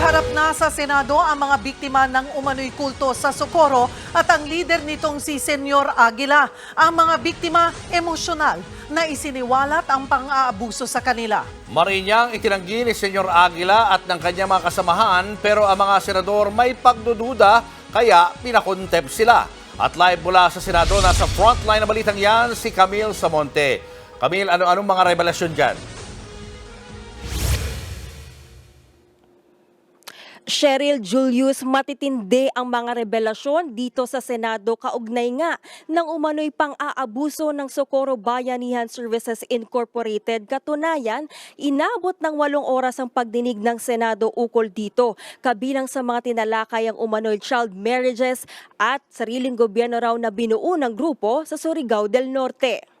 Nagharap na sa Senado ang mga biktima ng umano'y kulto sa Socorro at ang leader nitong si Senyor Aguila. Ang mga biktima emosyonal na isiniwalat ang pang-aabuso sa kanila. Marinyang itinanggi ni Senyor Aguila at ng kanyang mga kasamahan pero ang mga senador may pagdududa kaya pinakontep sila. At live mula sa Senado, nasa frontline na balitang yan si Camille Samonte. Camille, ano anong mga revelasyon dyan? Cheryl Julius, matitindi ang mga revelasyon dito sa Senado kaugnay nga ng umano'y pang-aabuso ng Socorro Bayanihan Services Incorporated. Katunayan, inabot ng walong oras ang pagdinig ng Senado ukol dito, kabilang sa mga tinalakay ang umano'y child marriages at sariling gobyerno raw na binuo ng grupo sa Surigao del Norte.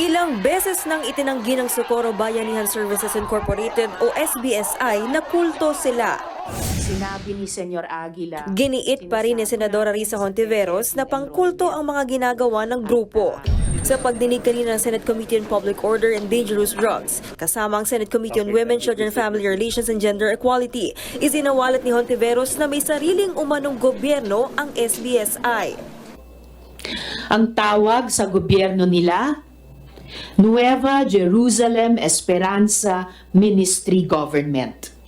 Ilang beses nang itinanggi ng Socorro Bayanihan Services Incorporated o SBSI na kulto sila. Sinabi ni Senyor Aguila. Giniit pa rin ni Senadora Risa Hontiveros na pangkulto ang mga ginagawa ng grupo. Sa pagdinig kanina ng Senate Committee on Public Order and Dangerous Drugs, kasama ang Senate Committee on Women, Children, Family Relations and Gender Equality, isinawalat ni Hontiveros na may sariling umanong gobyerno ang SBSI. Ang tawag sa gobyerno nila, Nueva Jerusalem Esperanza Ministry Government.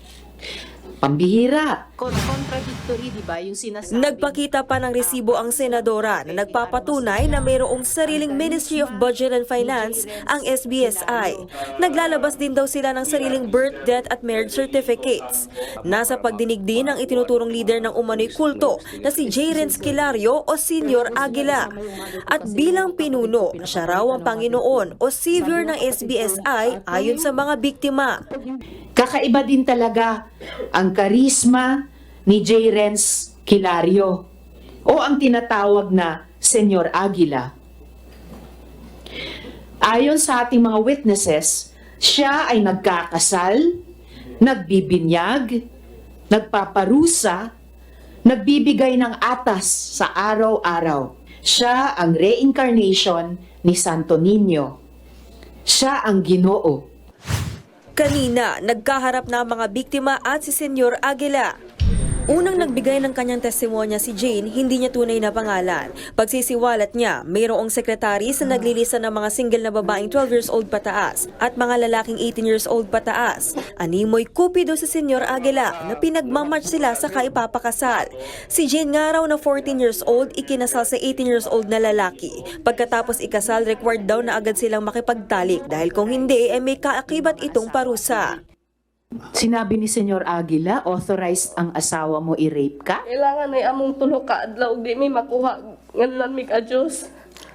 Pambihira. Con- contradictory, di ba? Yung sinasabi. Nagpakita pa ng resibo ang senadora na nagpapatunay na mayroong sariling Ministry of Budget and Finance ang SBSI. Naglalabas din daw sila ng sariling birth, death at marriage certificates. Nasa pagdinig din ang itinuturong leader ng umano'y kulto na si J. Renz Kilario o Senior Aguila. At bilang pinuno, siya raw ang Panginoon o Savior ng SBSI ayon sa mga biktima. Kakaiba din talaga ang karisma ni J. Renz Kilario o ang tinatawag na Senyor Aguila. Ayon sa ating mga witnesses, siya ay nagkakasal, nagbibinyag, nagpaparusa, nagbibigay ng atas sa araw-araw. Siya ang reincarnation ni Santo Niño. Siya ang ginoo. Kanina, nagkaharap na ang mga biktima at si Senyor Aguila. Unang nagbigay ng kanyang testimonya si Jane, hindi niya tunay na pangalan. Pagsisiwalat niya, mayroong sekretaris na naglilista ng mga single na babaeng 12 years old pataas at mga lalaking 18 years old pataas. Animoy kupido si Senyor Aguila na pinagmamatch sila sa kaipapakasal. Si Jane nga raw na 14 years old, ikinasal sa 18 years old na lalaki. Pagkatapos ikasal, required daw na agad silang makipagtalik dahil kung hindi, ay may kaakibat itong parusa. Sinabi ni Senyor Aguila, authorized ang asawa mo i-rape ka? Kailangan ay among tulo ka adlaw di may makuha nganlan mi ka Dios.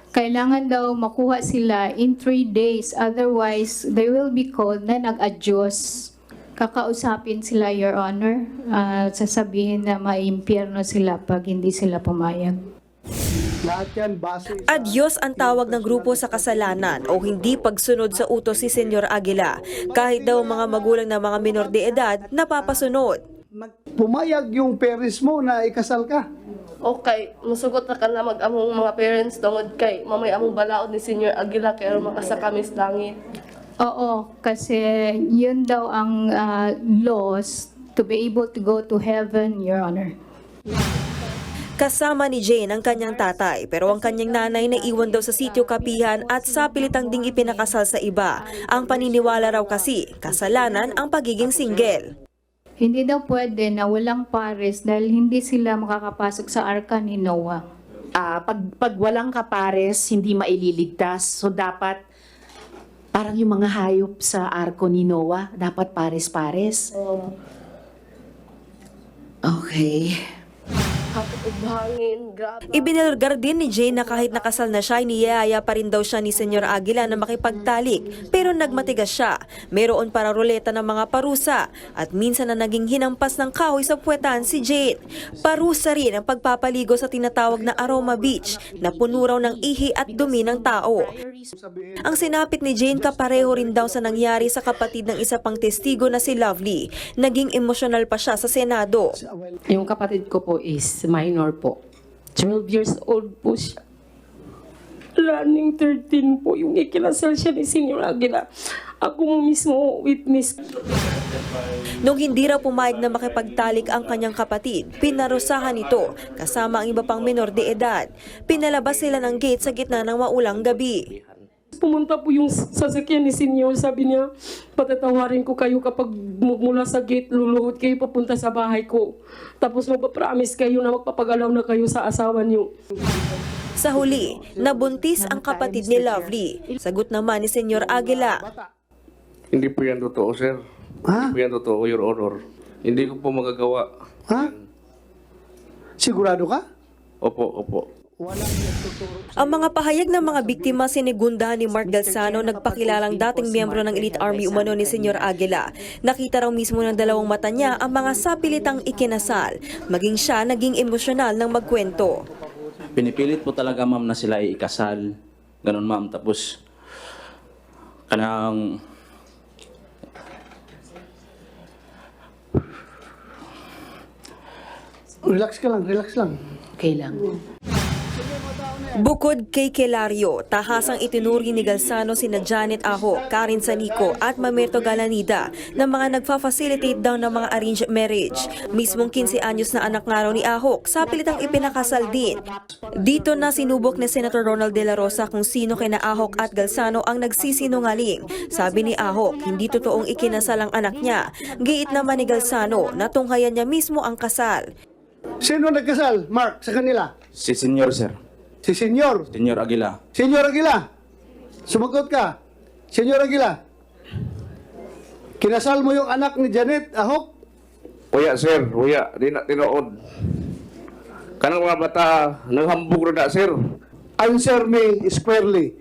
Kailangan daw makuha sila in three days. Otherwise, they will be called na nag-adyos. Kakausapin sila, Your Honor. Ah, sasabihin na maimpyerno sila pag hindi sila pumayag. Adyos ang tawag ng grupo sa kasalanan o hindi pagsunod sa utos si Senyor Aguila. Kahit daw mga magulang na mga minor de edad, napapasunod. Pumayag yung parents mo na ikasal ka. Okay, musugot na ka na mag among mga parents tungod kay mamay among balaod ni Senior Aguila kay aron makasakami sa langit. Oo, kasi yun daw ang ah, laws to be able to go to heaven, Your Honor. Kasama ni Jane ang kanyang tatay pero ang kanyang nanay na iwan daw sa sitio kapihan at sa pilitang ding ipinakasal sa iba. Ang paniniwala raw kasi, kasalanan ang pagiging single. Hindi daw pwede na walang pares dahil hindi sila makakapasok sa arka ni Noah. Ah, pag, pag walang kapares, hindi maililigtas. So dapat, parang yung mga hayop sa arko ni Noah, dapat pares-pares. Okay. Ibinalgar din ni Jane na kahit nakasal na siya, niyaya pa rin daw siya ni Senyor Aguila na makipagtalik. Pero nagmatigas siya. Meron para ruleta ng mga parusa at minsan na naging hinampas ng kahoy sa puwetan si Jane. Parusa rin ang pagpapaligo sa tinatawag na Aroma Beach na puno raw ng ihi at dumi ng tao. Ang sinapit ni Jane kapareho rin daw sa nangyari sa kapatid ng isa pang testigo na si Lovely. Naging emosyonal pa siya sa Senado. Yung kapatid ko po is minor po. 12 years old po siya. Running 13 po yung ikinasal siya ni Senior Aguila. ako mismo witness. Nung hindi raw pumayag na makipagtalik ang kanyang kapatid, pinarusahan ito kasama ang iba pang minor de edad. Pinalabas sila ng gate sa gitna ng maulang gabi. Pumunta po yung sasakyan ni Senyor, sabi niya, patatawarin ko kayo kapag mu- mula sa gate, luluhod kayo papunta sa bahay ko. Tapos magpapromise kayo na magpapagalaw na kayo sa asawa niyo. Sa huli, nabuntis ang kapatid ni Lovely. Sagot naman ni Senyor Aguila. Hindi po yan totoo, sir. Ha? Hindi po yan totoo, Your Honor. Hindi ko po magagawa. Ha? Sigurado ka? Opo, opo. Ang mga pahayag ng mga biktima sinigundahan ni Mark Galsano nagpakilalang dating miyembro ng Elite Army umano ni Senyor Aguila. Nakita raw mismo ng dalawang mata niya ang mga sapilitang ikinasal. Maging siya naging emosyonal ng magkwento. Pinipilit po talaga ma'am na sila ay ikasal. Ganun ma'am. Tapos, kanang Relax ka lang, relax lang. Okay lang. Bukod kay Kelario, tahasang itinuri ni Galsano sina Janet Aho, Karin Sanico at Mamerto Galanida na mga nagfa-facilitate daw ng mga arranged marriage. Mismong 15 anyos na anak nga raw ni Ahok, sa pilitang ipinakasal din. Dito na sinubok ni Senator Ronald De La Rosa kung sino kina Ahok at Galsano ang nagsisinungaling. Sabi ni Ahok, hindi totoong ikinasal ang anak niya. Giit naman ni Galsano na tunghayan niya mismo ang kasal. Sino nagkasal, Mark, sa kanila? si Senyor sir. Si Senyor. Senyor Aguila. Senyor Aguila. Sumagot ka. Senyor Aguila. Kinasal mo yung anak ni Janet Ahok? Uya, sir. Uya. Di na tinuod. Kanang mga bata, naghambog na na, sir. Answer me squarely.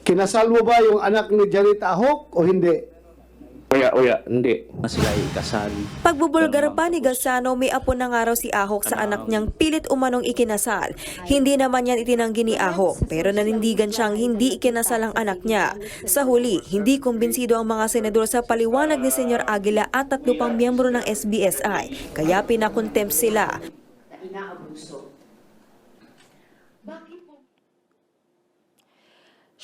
Kinasal mo ba yung anak ni Janet Ahok o hindi? Uya, uya. Hindi. Sila ikasal. Pagbubulgar pa ni Galsano, may apo na nga raw si Ahok sa anak niyang pilit umanong ikinasal. Hindi naman yan itinanggi ni Ahok, pero nanindigan siyang hindi ikinasal ang anak niya. Sa huli, hindi kumbinsido ang mga senador sa paliwanag ni Senyor Aguila at tatlo pang miyembro ng SBSI, kaya pinakontempt sila.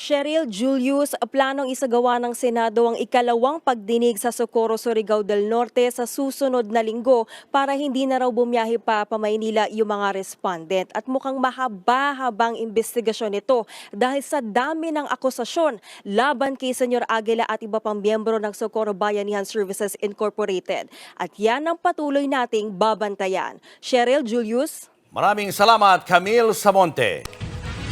Cheryl Julius, planong isagawa ng Senado ang ikalawang pagdinig sa Socorro, Surigao del Norte sa susunod na linggo para hindi na raw bumiyahe pa pa yung mga respondent. At mukhang mahaba-habang investigasyon ito dahil sa dami ng akusasyon laban kay Senyor Aguila at iba pang miyembro ng Socorro Bayanihan Services Incorporated. At yan ang patuloy nating babantayan. Cheryl Julius? Maraming salamat, Camille Samonte.